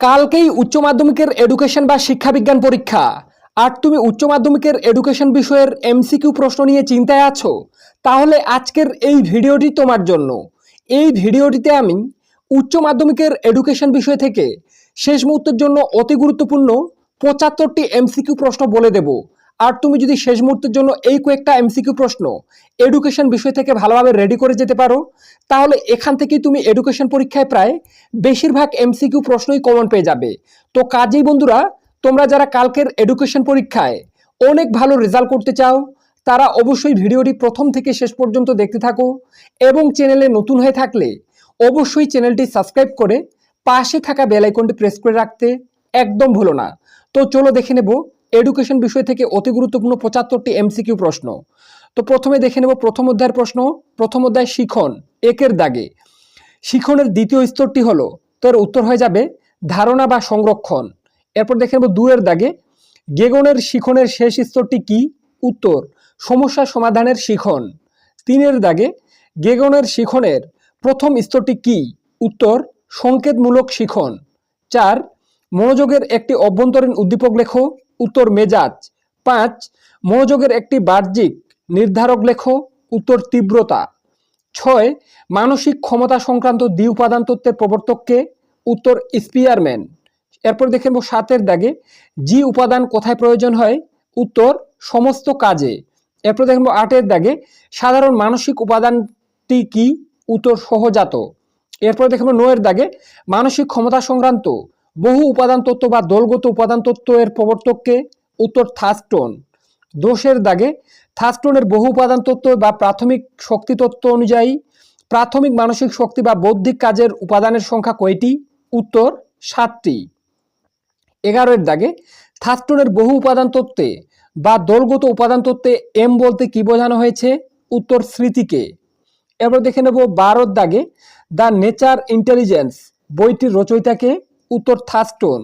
কালকেই উচ্চ মাধ্যমিকের এডুকেশন বা শিক্ষাবিজ্ঞান পরীক্ষা। আর তুমি উচ্চ মাধ্যমিকের এডুকেশন বিষয়ের এমসিকিউ প্রশ্ন নিয়ে চিন্তায় আছো? তাহলে আজকের এই ভিডিওটি তোমার জন্য। এই ভিডিওটিতে আমি উচ্চ মাধ্যমিকের এডুকেশন বিষয় থেকে শেষ মুহূর্তের জন্য অতি গুরুত্বপূর্ণ পঁচাত্তরটি এমসিকিউ প্রশ্ন বলে দেব। আর তুমি যদি শেষ মুহূর্তের জন্য এই কয়েকটা এমসিকিউ প্রশ্ন এডুকেশন বিষয় থেকে ভালোভাবে রেডি করে যেতে পারো, তাহলে এখান থেকেই তুমি এডুকেশন পরীক্ষায় প্রায় বেশিরভাগ এমসিকিউ প্রশ্নই কমন পেয়ে যাবে। তো কাজেই বন্ধুরা, তোমরা যারা কালকের এডুকেশন পরীক্ষায় অনেক ভালো রেজাল্ট করতে চাও, তারা অবশ্যই ভিডিওটি প্রথম থেকে শেষ পর্যন্ত দেখতে থাকো এবং চ্যানেলে নতুন হয়ে থাকলে অবশ্যই চ্যানেলটি সাবস্ক্রাইব করে পাশে থাকা বেল আইকনটি প্রেস করে রাখতে একদম ভুলো না। তো চলো দেখে নেব এডুকেশন বিষয় থেকে অতি গুরুত্বপূর্ণ পঁচাত্তরটি এমসিকিউ প্রশ্ন। তো প্রথমে দেখে নেব প্রথম অধ্যায়ের প্রশ্ন। প্রথম অধ্যায় শিখন, একের দাগে। শিখনের দ্বিতীয় স্তরটি হলো, তোর উত্তর হয়ে যাবে, ধারণা বা সংরক্ষণ। এরপর দেখে নেব দুয়ের দাগে। গেগনের শিখনের শেষ স্তরটি কি? উত্তর, সমস্যা সমাধানের শিখন। তিনের দাগে, গেগনের শিখনের প্রথম স্তরটি কি? উত্তর, সংকেতমূলক শিখন। চার, মনোযোগের একটি অভ্যন্তরীণ উদ্দীপক লেখো। উত্তর মেজাজ। পাঁচ, মনোযোগের একটি বাহ্যিক নির্ধারক লেখো, উত্তর তীব্রতা। ছয়, মানসিক ক্ষমতা সংক্রান্ত দ্বি উপাদান তত্ত্বের প্রবর্তককে, উত্তর স্পিয়ারম্যান। এরপর দেখে নেব সাতের দাগে, জি উপাদান কোথায় প্রয়োজন হয়? উত্তর, সমস্ত কাজে। এরপর দেখব আটের দাগে, সাধারণ মানসিক উপাদানটি কি? উত্তর সহজাত। এরপর দেখব নয়ের দাগে, মানসিক ক্ষমতা সংক্রান্ত বহু উপাদান তত্ত্ব বা দলগত উপাদান তত্ত্ব এর প্রবর্তককে উত্তর থাস্টোন। দোষের দাগে থাস্টোনের বহু উপাদান তত্ত্ব বা প্রাথমিক শক্তি তত্ত্ব অনুযায়ী প্রাথমিক মানসিক শক্তি বা বৌদ্ধিক কাজের উপাদানের সংখ্যা কয়টি? উত্তর সাতটি। এগারোর দাগে থাস্টোনের বহু উপাদান তত্ত্বে বা দলগত উপাদান তত্ত্বে এম বলতে কি বোঝানো হয়েছে? উত্তর স্মৃতিকে। এবার দেখে নেব বারোর দাগে দ্য নেচার ইন্টেলিজেন্স বইটির রচয়িতাকে উত্তর থাস্টোন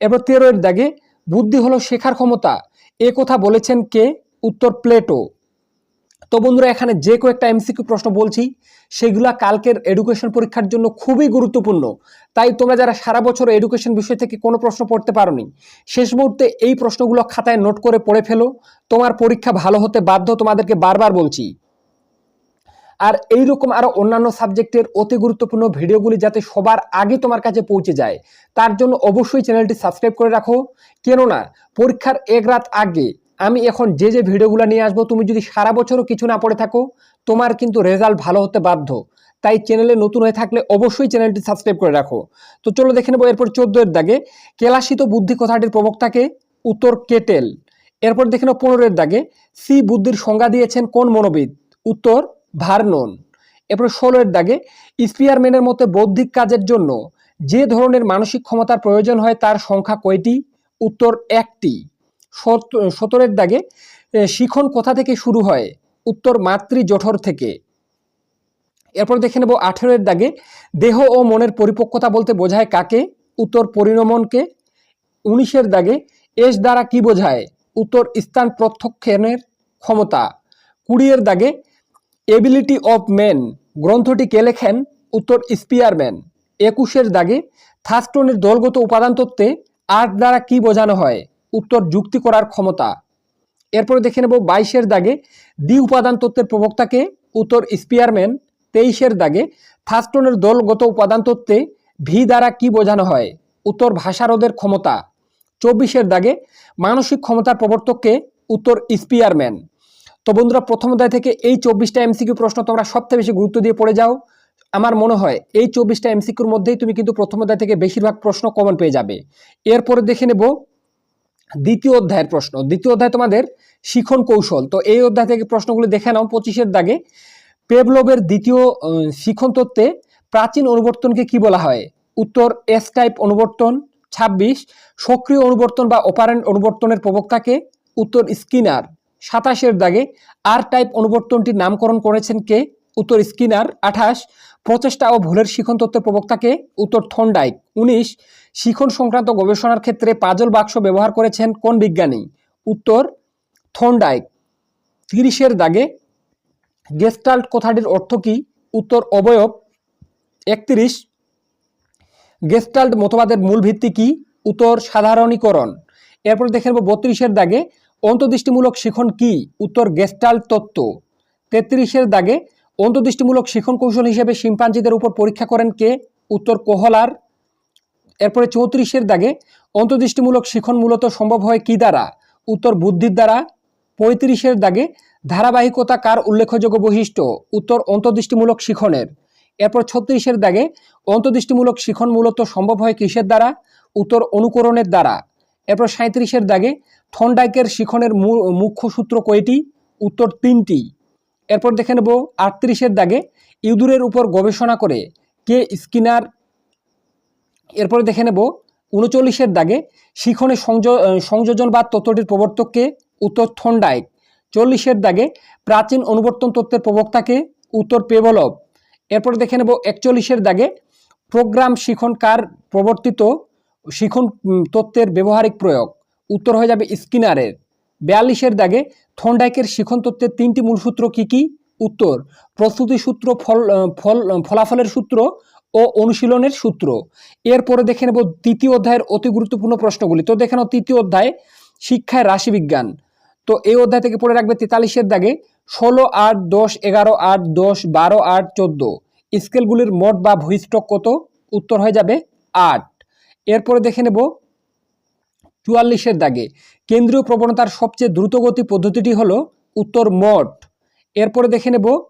এবার তেরোর দাগে বুদ্ধি হলো শেখার ক্ষমতা। এ কথা বলেছেন কে? উত্তর প্লেটো। তো বন্ধুরা, এখানে যে কয়েকটা এমসিকিউ প্রশ্ন বলছি, সেগুলা কালকের এডুকেশন পরীক্ষার জন্য খুবই গুরুত্বপূর্ণ। তাই তোমরা যারা সারা বছর এডুকেশন বিষয় থেকে কোনো প্রশ্ন পড়তে পারোনি, শেষ মুহূর্তে এই প্রশ্নগুলো খাতায় নোট করে পড়ে ফেলো। তোমার পরীক্ষা ভালো হতে বাধ্য তোমাদেরকে বারবার বলছি। আর এইরকম আরও অন্যান্য সাবজেক্টের অতি গুরুত্বপূর্ণ ভিডিওগুলি যাতে সবার আগে তোমার কাছে পৌঁছে যায়, তার জন্য অবশ্যই চ্যানেলটি সাবস্ক্রাইব করে রাখো। কেননা, পরীক্ষার এক রাত আগে আমি এখন যে যে ভিডিওগুলো নিয়ে আসব, তুমি যদি সারা বছরও কিছু না পড়ে থাকো, তোমার কিন্তু রেজাল্ট ভালো হতে বাধ্য। তাই চ্যানেলে নতুন হয়ে থাকলে অবশ্যই চ্যানেলটি সাবস্ক্রাইব করে রাখো। তো চলো দেখে নেব এরপর চোদ্দ এর দাগে কেলাসিত বুদ্ধি কথাটির প্রবক্তাকে উত্তর কেটেল এরপর দেখে নেব পনেরোর দাগে, সি বুদ্ধির সংজ্ঞা দিয়েছেন কোন মনোবিদ? উত্তর ভার্নন এরপর ষোলোর দাগে স্পিয়ারম্যানের মতে বৌদ্ধিক কাজের জন্য যে ধরনের মানসিক ক্ষমতার প্রয়োজন হয় তার সংখ্যা কয়টি? উত্তর একটি। সত- সতেরোর দাগে শিখন কোথা থেকে শুরু হয়? উত্তর মাতৃ জঠর থেকে। এরপর দেখে নেব আঠেরোর দাগে, দেহ ও মনের পরিপক্কতা বলতে বোঝায় কাকে? উত্তর পরিণমনকে। উনিশের দাগে, এস দ্বারা কি বোঝায়? উত্তর স্থান প্রত্যক্ষণের ক্ষমতা। কুড়িয়ের দাগে এবিলিটি অফ ম্যান গ্রন্থটি কে লেখেন? উত্তর স্পিয়ারম্যান একুশের দাগে থাস্টনের দলগত উপাদান তত্ত্বে আর্ট দ্বারা কি বোঝানো হয়? উত্তর যুক্তি করার ক্ষমতা। এরপরে দেখে নেব বাইশের দাগে দ্বি উপাদান তত্ত্বের প্রবক্তাকে উত্তর স্পিয়ারম্যান তেইশের দাগে থাস্টনের দলগত উপাদান তত্ত্বে ভি দ্বারা কি বোঝানো হয়? উত্তর ভাষারোধের ক্ষমতা। চব্বিশের দাগে মানসিক ক্ষমতার প্রবর্তককে উত্তর স্পিয়ারম্যান তো বন্ধুরা, প্রথম অধ্যায় থেকে এই চব্বিশটা এমসিকিউ প্রশ্ন তোমরা সবথেকে বেশি গুরুত্ব দিয়ে পড়ে যাও। আমার মনে হয় এই চব্বিশটা এমসিকিউর মধ্যেই তুমি কিন্তু প্রথম অধ্যায় থেকে বেশিরভাগ প্রশ্ন কমন পেয়ে যাবে। এরপরে দেখে নেব দ্বিতীয় অধ্যায়ের প্রশ্ন। দ্বিতীয় অধ্যায় তোমাদের শিখন কৌশল। তো এই অধ্যায় থেকে প্রশ্নগুলি দেখে নাও পঁচিশের দাগে। পেভলবের দ্বিতীয় শিখন তত্ত্বে প্রাচীন অনুবর্তনকে কি বলা হয়? উত্তর এস টাইপ অনুবর্তন, ছাব্বিশ, সক্রিয় অনুবর্তন বা অপারেন্ট অনুবর্তনের প্রবক্তাকে। উত্তর, স্কিনার। সাতাশের দাগে আর টাইপ অনুবর্তনটির নামকরণ করেছেন কে? উত্তর স্কিনার, আঠাশ। প্রচেষ্টা ও ভুলের শিখন তত্ত্বের প্রবক্তাকে উত্তর থন্ডাইক। উনিশ। শিখন সংক্রান্ত গবেষণার ক্ষেত্রে পাজল বাক্স ব্যবহার করেছেন কোন বিজ্ঞানী? উত্তর থন্ডাইক। তিরিশের দাগে গেস্টাল্ট কথাটির অর্থ কি? উত্তর অবয়ব। একত্রিশ। গেস্টাল্ট মতবাদের মূল ভিত্তি কি? উত্তর সাধারণীকরণ। এরপর দেখে নেব বত্রিশের দাগে অন্তর্দৃষ্টিমূলক শিখন কি? উত্তর গেস্টাল তত্ত্ব। তেত্রিশের দাগে অন্তর্দৃষ্টিমূলক শিখন কৌশল হিসেবে শিম্পাঞ্জিদের উপর পরীক্ষা করেন কে? উত্তর কোহলার এরপরে চৌত্রিশের দাগে অন্তর্দৃষ্টিমূলক শিখন মূলত সম্ভব হয় কি দ্বারা? উত্তর, বুদ্ধির দ্বারা। পঁয়ত্রিশের দাগে ধারাবাহিকতা কার উল্লেখযোগ্য বৈশিষ্ট্য? উত্তর, অন্তর্দৃষ্টিমূলক শিখনের। এরপর ছত্রিশের দাগে অন্তর্দৃষ্টিমূলক শিখন মূলত সম্ভব হয় কিসের দ্বারা? উত্তর, অনুকরণের দ্বারা। এরপর সাঁত্রিশের দাগে থন্ডাইকের শিখনের মুখ্য সূত্র কয়টি? উত্তর তিনটি। এরপর দেখে নেব আটত্রিশের দাগে ইঁদুরের উপর গবেষণা করে কে স্কিনার। এরপরে দেখে নেব উনচল্লিশের দাগে শিখনে সংযোজনবাদ তত্ত্বটির প্রবর্তককে উত্তর থন্ডাইক। চল্লিশের দাগে প্রাচীন অনুবর্তন তত্ত্বের প্রবক্তাকে উত্তর পেভলভ এরপরে দেখে নেব একচল্লিশের দাগে প্রোগ্রাম শিখন কার প্রবর্তিত শিখন তত্ত্বের ব্যবহারিক প্রয়োগ। উত্তর হয়ে যাবে স্কিনারের। বিয়াল্লিশের দাগে থন্ডাইকের শিখন তত্ত্বের তিনটি মূল সূত্র কি কি? উত্তর, প্রস্তুতি সূত্র ফল ফল ফলাফলের সূত্র ও অনুশীলনের সূত্র। এরপরে দেখে নেব তৃতীয় অধ্যায়ের অতি গুরুত্বপূর্ণ প্রশ্নগুলি। তো দেখে নাও তৃতীয় অধ্যায়, শিক্ষায় রাশিবিজ্ঞান। তো এই অধ্যায় থেকে পড়ে রাখবে তেতাল্লিশের দাগে ষোলো আট দশ এগারো আট দশ বারো আট চোদ্দ। স্কেলগুলির মোট বা ভূইষ্ঠক কত? উত্তর হয়ে যাবে আট। এরপরে দেখে নেব চুয়াল্লিশের দাগে। কেন্দ্রীয় প্রবণতার সবচেয়ে দ্রুতগতি পদ্ধতিটি হলো উত্তর মোট এরপরে দেখে নেব,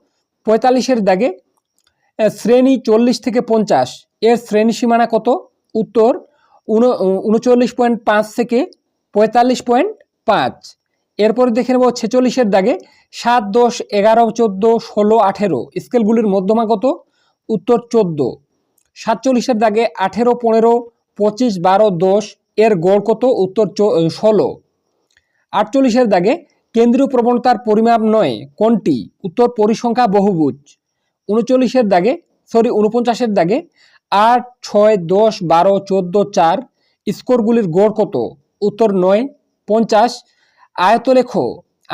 পঁয়তাল্লিশের দাগে শ্রেণি চল্লিশ থেকে পঞ্চাশ। এর শ্রেণি সীমানা কত? উত্তর উন- উনচল্লিশ পয়েন্ট পাঁচ থেকে পঁয়তাল্লিশ পয়েন্ট পাঁচ। এরপরে দেখে নেব, ছেচল্লিশের দাগে, সাত, দশ, এগারো, চোদ্দ, ষোলো, আঠেরো। স্কেলগুলির মধ্যমা কত? উত্তর চোদ্দ। সাতচল্লিশের দাগে আঠেরো, পনেরো, পঁচিশ, বারো, দশ এর গড় কত? উত্তর ষোলো। আটচল্লিশের দাগে কেন্দ্রীয় প্রবণতার পরিমাপ নয়, কোনটি? উত্তর পরিসংখ্যা বহুভুজ। উনচল্লিশের দাগে সরি উনপঞ্চাশের দাগে আট, ছয়, দশ, বারো, চোদ্দ, চার স্কোরগুলির গড় কত? উত্তর নয়, পঞ্চাশ। আয়তলেখ,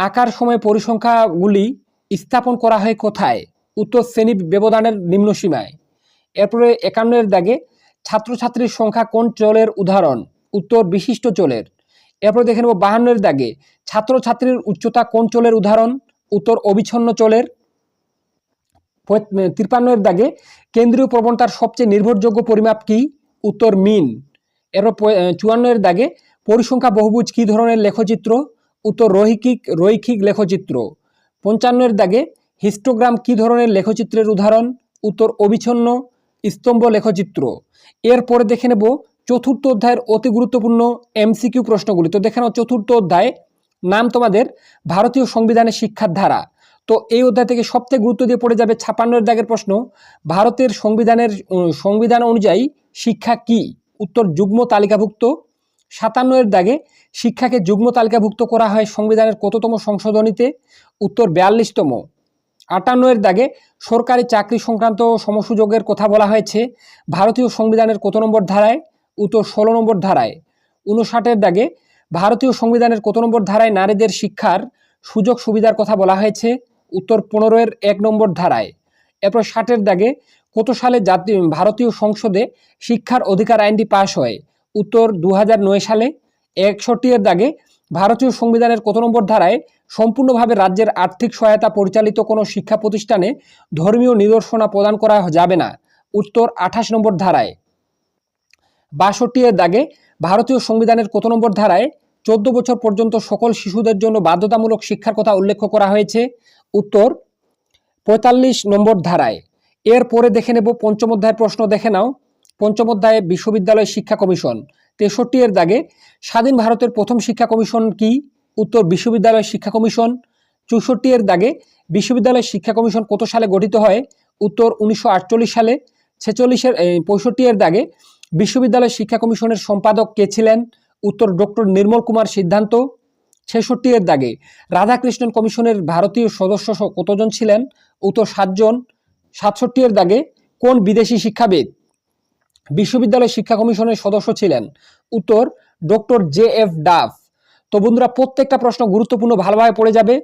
আকার, সময়, পরিসংখ্যাগুলি স্থাপন করা হয় কোথায়? উত্তর শ্রেণি ব্যবধানের নিম্নসীমায়। এরপরে একান্নের দাগে ছাত্রছাত্রীর সংখ্যা কোন চলের উদাহরণ? উত্তর বিশিষ্ট চলের। এরপর দেখে নেব বাহান্নের দাগে। ছাত্রছাত্রীর উচ্চতা কোন চলের উদাহরণ? উত্তর অবিচ্ছন্ন চলের। তিপ্পান্নের দাগে কেন্দ্রীয় প্রবণতার সবচেয়ে নির্ভরযোগ্য পরিমাপ কি? উত্তর মিন। এরপর চুয়ান্নের দাগে পরিসংখ্যা বহুভুজ কী ধরনের লেখচিত্র? উত্তর রৈখিক রৈখিক লেখচিত্র। পঞ্চান্নের দাগে হিস্টোগ্রাম কী ধরনের লেখচিত্রের উদাহরণ? উত্তর অবিচ্ছন্ন স্তম্ভ লেখচিত্র। এরপরে দেখে নেব চতুর্থ অধ্যায়ের অতি গুরুত্বপূর্ণ এমসিকিউ প্রশ্নগুলি। তো দেখে নাও, চতুর্থ অধ্যায়, নাম তোমাদের ভারতীয় সংবিধানের শিক্ষার ধারা। তো এই অধ্যায় থেকে সবথেকে গুরুত্ব দিয়ে পড়ে যাবে ছাপান্নের দাগের প্রশ্ন, ভারতের সংবিধানের সংবিধান অনুযায়ী শিক্ষা কি? উত্তর, যুগ্ম তালিকাভুক্ত। সাতান্নের দাগে শিক্ষাকে যুগ্ম তালিকাভুক্ত করা হয় সংবিধানের কততম সংশোধনীতে? উত্তর, বিয়াল্লিশতম। আটান্নের দাগে সরকারি চাকরি সংক্রান্ত সমসুযোগের কথা বলা হয়েছে। ভারতীয় সংবিধানের কত নম্বর ধারায়? উত্তর ষোলো নম্বর ধারায়। উনষাটের দাগে ভারতীয় সংবিধানের কত নম্বর ধারায় নারীদের শিক্ষার সুযোগ সুবিধার কথা বলা হয়েছে, উত্তর পনেরোয়ের এক নম্বর ধারায়। এরপর ষাটের দাগে কত সালে জাতীয় ভারতীয় সংসদে শিক্ষার অধিকার আইনটি পাশ হয়, উত্তর দু সালে। একষট্টি এর দাগে ভারতীয় সংবিধানের কত নম্বর ধারায় সম্পূর্ণভাবে রাজ্যের আর্থিক সহায়তা পরিচালিত কোনো শিক্ষা প্রতিষ্ঠানে ধর্মীয় নিদর্শনা প্রদান করা যাবে না, উত্তর আঠাশ নম্বর ধারায়। বাষট্টি এর দাগে ভারতীয় সংবিধানের কত নম্বর ধারায় চোদ্দ বছর পর্যন্ত সকল শিশুদের জন্য বাধ্যতামূলক শিক্ষার কথা উল্লেখ করা হয়েছে? উত্তর, পঁয়তাল্লিশ নম্বর ধারায়। এরপরে দেখে নেব পঞ্চম অধ্যায়ের প্রশ্ন, দেখে নাও। পঞ্চম অধ্যায়ে বিশ্ববিদ্যালয় শিক্ষা কমিশন। তেষট্টি এর দাগে স্বাধীন ভারতের প্রথম শিক্ষা কমিশন কি? উত্তর, বিশ্ববিদ্যালয় শিক্ষা কমিশন। চৌষট্টি এর দাগে বিশ্ববিদ্যালয় শিক্ষা কমিশন কত সালে গঠিত হয়? উত্তর, উনিশশো আটচল্লিশ সালে। ছেচল্লিশের পঁয়ষট্টি এর দাগে বিশ্ববিদ্যালয় শিক্ষা কমিশনের সম্পাদক কে ছিলেন? উত্তর ডক্টর নির্মল কুমার সিদ্ধান্ত, ছেষট্টি এর দাগে। রাধাকৃষ্ণন কমিশনের ভারতীয় সদস্য কতজন ছিলেন? উত্তর সাতজন, সাতষট্টি এর দাগে কোন বিদেশি শিক্ষাবিদ বিশ্ববিদ্যালয় শিক্ষা কমিশনের সদস্য ছিলেন? উত্তর ডক্টর জে এফ ডাফ। তো বন্ধুরা, প্রত্যেকটা প্রশ্ন গুরুত্বপূর্ণ, ভালোভাবে পড়ে যাবে।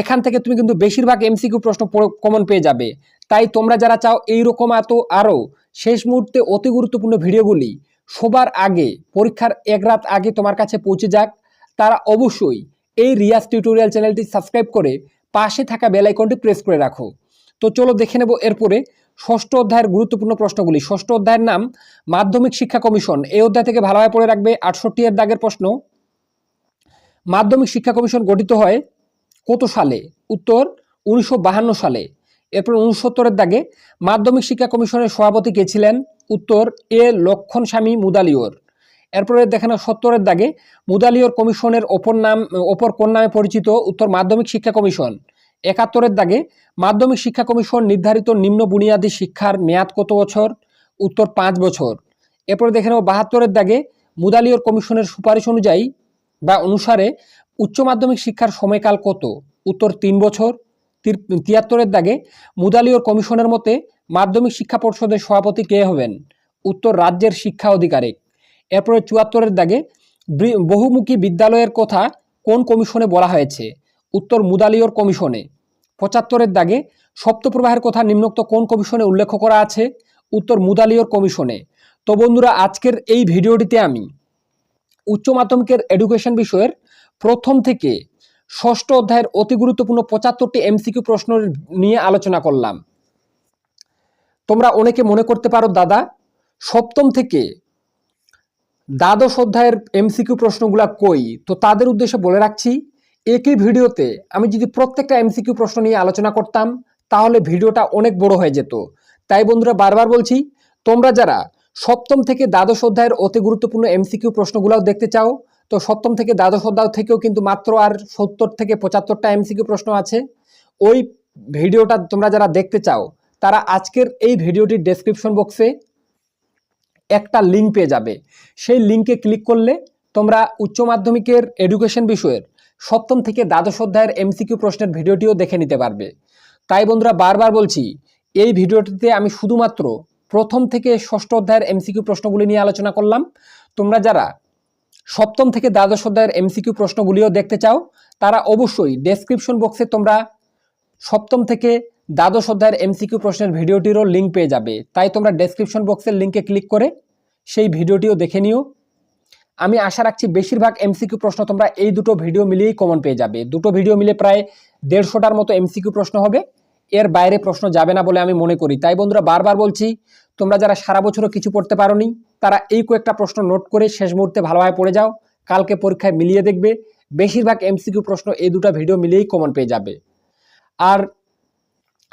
এখান থেকে তুমি কিন্তু বেশিরভাগ এমসিকিউ প্রশ্ন কমন পেয়ে যাবে। তাই তোমরা যারা চাও এইরকম এত আরও শেষ মুহূর্তে অতি গুরুত্বপূর্ণ ভিডিওগুলি সবার আগে, পরীক্ষার এক রাত আগে তোমার কাছে পৌঁছে যাক, তারা অবশ্যই এই রিয়াজ টিউটোরিয়াল চ্যানেলটি সাবস্ক্রাইব করে পাশে থাকা বেল আইকনটি প্রেস করে রাখো। তো চলো দেখে নেব এরপরে ষষ্ঠ অধ্যায়ের গুরুত্বপূর্ণ প্রশ্নগুলি। ষষ্ঠ অধ্যায়ের নাম, মাধ্যমিক শিক্ষা কমিশন। এই অধ্যায় থেকে ভালোভাবে পড়ে রাখবে আটষট্টি এর দাগের প্রশ্ন। মাধ্যমিক শিক্ষা কমিশন গঠিত হয় কত সালে? উত্তর, উনিশশো সালে। এরপর উনসত্তরের দাগে মাধ্যমিক শিক্ষা কমিশনের সভাপতি কে ছিলেন? উত্তর, এ লক্ষণ স্বামী মুদালিওর। এরপরে দেখেন সত্তরের দাগে মুদালিওর কমিশনের অপর নাম অপর কোন নামে পরিচিত? উত্তর, মাধ্যমিক শিক্ষা কমিশন। একাত্তরের দাগে মাধ্যমিক শিক্ষা কমিশন নির্ধারিত নিম্ন বুনিয়াদী শিক্ষার মেয়াদ কত বছর? উত্তর, পাঁচ বছর। এরপরে দেখে বাহাত্তরের দাগে মুদালিওর কমিশনের সুপারিশ অনুযায়ী বা অনুসারে উচ্চ মাধ্যমিক শিক্ষার সময়কাল কত? উত্তর তিন বছর। তিয়াত্তরের দাগে মুদালিওর কমিশনের মতে মাধ্যমিক শিক্ষা পর্ষদের সভাপতি কে হবেন? উত্তর রাজ্যের শিক্ষা অধিকারিক। এরপরে চুয়াত্তরের দাগে বহুমুখী বিদ্যালয়ের কথা কোন কমিশনে বলা হয়েছে? উত্তর মুদালিওর কমিশনে। পঁচাত্তরের দাগে সপ্তপ্রবাহের কথা নিম্নোক্ত কোন কমিশনে উল্লেখ করা আছে? উত্তর মুদালিওর কমিশনে। তো বন্ধুরা, আজকের এই ভিডিওটিতে আমি উচ্চ মাধ্যমিকের এডুকেশন বিষয়ের প্রথম থেকে ষষ্ঠ অধ্যায়ের অতি গুরুত্বপূর্ণ পঁচাত্তরটি এমসিকিউ প্রশ্ন নিয়ে আলোচনা করলাম। তোমরা অনেকে মনে করতে পারো, দাদা, সপ্তম থেকে দ্বাদশ অধ্যায়ের এমসিকিউ প্রশ্নগুলা কই? তো তাদের উদ্দেশ্যে বলে রাখছি, একই ভিডিওতে আমি যদি প্রত্যেকটা এমসিকিউ প্রশ্ন নিয়ে আলোচনা করতাম, তাহলে ভিডিওটা অনেক বড় হয়ে যেত। তাই বন্ধুরা, বারবার বলছি, তোমরা যারা সপ্তম থেকে দ্বাদশ অধ্যায়ের অতি গুরুত্বপূর্ণ এমসিকিউ প্রশ্নগুলোও দেখতে চাও তো সপ্তম থেকে দ্বাদশ অধ্যায় থেকেও কিন্তু মাত্র আর সত্তর থেকে পঁচাত্তরটা এমসিকিউ প্রশ্ন আছে। ওই ভিডিওটা তোমরা যারা দেখতে চাও, তারা আজকের এই ভিডিওটির ডেসক্রিপশন বক্সে একটা লিঙ্ক পেয়ে যাবে। সেই লিঙ্কে ক্লিক করলে তোমরা উচ্চ মাধ্যমিকের এডুকেশন বিষয়ের সপ্তম থেকে দ্বাদশ অধ্যায়ের এমসিকিউ প্রশ্নের ভিডিওটিও দেখে নিতে পারবে। তাই বন্ধুরা, বারবার বলছি, এই ভিডিওটিতে আমি শুধুমাত্র প্রথম থেকে ষষ্ঠ অধ্যায়ের এমসিকিউ প্রশ্নগুলি নিয়ে আলোচনা করলাম। তোমরা যারা সপ্তম থেকে দ্বাদশ অধ্যায়ের এমসিকিউ প্রশ্নগুলিও দেখতে চাও, তারা অবশ্যই ডেসক্রিপশন বক্সে তোমরা সপ্তম থেকে দ্বাদশ অধ্যায়ের এমসিকিউ প্রশ্নের ভিডিওটিরও লিঙ্ক পেয়ে যাবে। তাই তোমরা ডেসক্রিপশন বক্সের লিঙ্কে ক্লিক করে সেই ভিডিওটিও দেখে নিও। আমি আশা রাখছি বেশিরভাগ এমসিকিউ প্রশ্ন তোমরা এই দুটো ভিডিও মিলিয়েই কমন পেয়ে যাবে। দুটো ভিডিও মিলে প্রায় দেড়শোটার মতো এমসিকিউ প্রশ্ন হবে। এর বাইরে প্রশ্ন যাবে না বলে আমি মনে করি। তাই বন্ধুরা বারবার বলছি তোমরা যারা সারা বছরও কিছু পড়তে পারোনি, তারা এই কয়েকটা প্রশ্ন নোট করে শেষ মুহূর্তে ভালোভাবে পড়ে যাও। কালকে পরীক্ষায় মিলিয়ে দেখবে, বেশিরভাগ এমসিকিউ প্রশ্ন এই দুটো ভিডিও মিলিয়েই কমন পেয়ে যাবে। আর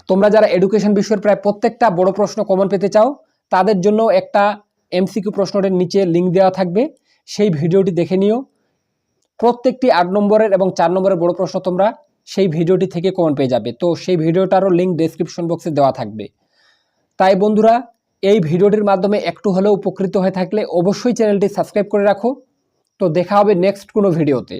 তোমরা যারা এডুকেশন বিষয়ের প্রায় প্রত্যেকটা বড় প্রশ্ন কমন পেতে চাও, তাদের জন্য একটা এমসিকিউ প্রশ্নের নিচে লিঙ্ক দেওয়া থাকবে। সেই ভিডিওটি দেখে নিও। প্রত্যেকটি আট নম্বরের এবং চার নম্বরের বড় প্রশ্ন তোমরা সেই ভিডিওটি থেকে কমন পেয়ে যাবে। তো সেই ভিডিওটারও লিঙ্ক ডেসক্রিপশন বক্সে দেওয়া থাকবে। তাই বন্ধুরা এই ভিডিওটির মাধ্যমে একটু হলেও উপকৃত হয়ে থাকলে অবশ্যই চ্যানেলটি সাবস্ক্রাইব করে রাখো। তো দেখা হবে নেক্সট কোনো ভিডিওতে।